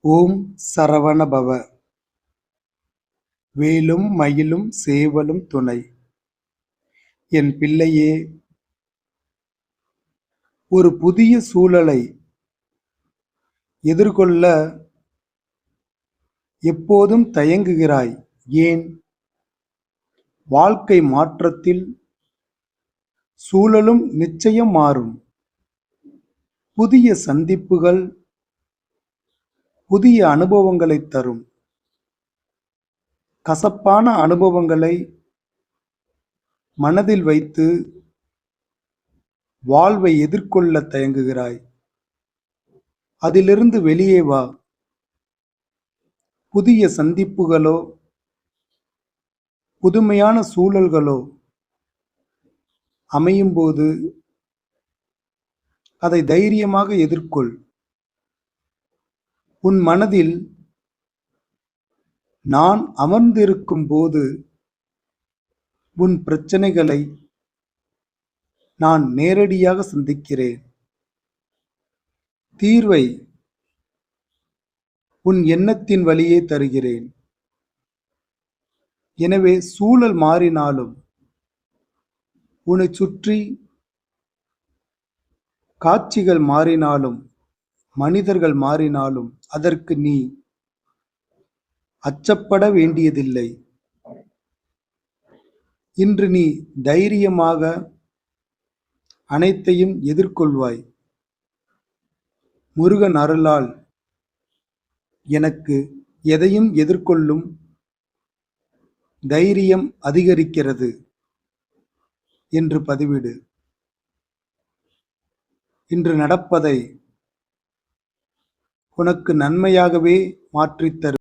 ஓம் சரவணபவ. வேலும் மயிலும் சேவலும் துணை. என் பிள்ளையே ஒரு புதிய சூழலை எதிர்கொள்ள எப்போதும் தயங்குகிறாய் ஏன்? வாழ்க்கை மாற்றத்தில் சூழலும் நிச்சயம் மாறும். புதிய சந்திப்புகள் புதிய அனுபவங்களை தரும். கசப்பான அனுபவங்களை மனதில் வைத்து வாழ்வை எதிர்கொள்ள தயங்குகிறாய். அதிலிருந்து வெளியே வா. புதிய சந்திப்புகளோ புதுமையான சூழல்களோ அமையும்போது அதை தைரியமாக எதிர்கொள். உன் மனதில் நான் அமர்ந்திருக்கும் போது உன் பிரச்சனைகளை நான் நேரடியாக சந்திக்கிறேன். தீர்வை உன் எண்ணத்தின் வழியே தருகிறேன். எனவே சூழல் மாறினாலும் உன்னை சுற்றி காட்சிகள் மாறினாலும் மனிதர்கள் மாறினாலும் அதற்கு நீ அச்சப்பட வேண்டியதில்லை. இன்று நீ தைரியமாக அனைத்தையும் எதிர்கொள்வாய். முருகன் அருளால் எனக்கு எதையும் எதிர்கொள்ளும் தைரியம் அதிகரிக்கிறது என்று பதிவிடு. இன்று நடப்பதை உனக்கு நன்மையாகவே மாற்றித் தரும்